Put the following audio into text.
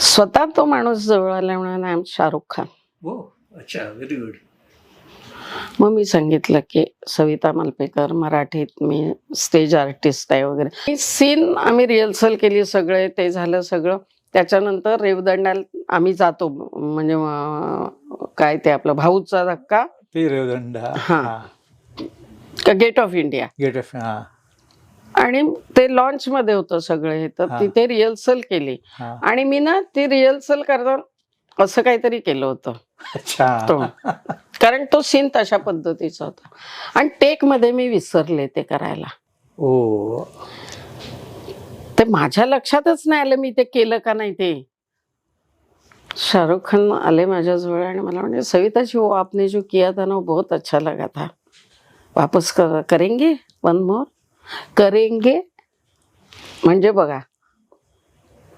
स्वतः तो माणूस जवळ आला म्हणून आय एम शाहरुख खान. हो अच्छा व्हेरी गुड मग मी सांगितलं की सविता मालपेकर मराठीत मी स्टेज आर्टिस्ट आहे वगैरे. सीन आम्ही रिहर्सल केली सगळे ते झालं सगळं. त्याच्यानंतर रेवदंडाला आम्ही जातो म्हणजे काय ते आपलं भाऊचा धक्का? ते रेवदंड हा. Gate of India gate of हा. आणि ते लॉन्च मध्ये होतं सगळं हे. तर हा. तिथे रिहर्सल केली. हा. आणि मी ना ती रिहर्सल करताना असं काहीतरी केलं होतं. कारण तो सीन तशा पद्धतीचा होता. आणि टेकमध्ये मी विसरले ते करायला. ओ. ते माझ्या लक्षातच नाही आलं मी ते केलं का नाही ते. शाहरुख खान आले माझ्याजवळ आणि मला म्हणजे सविताजी वो आपने जो किया था ना बहुत अच्छा लगा था. वापस कर, करेंगे? वन मोर करेंगे. म्हणजे बघा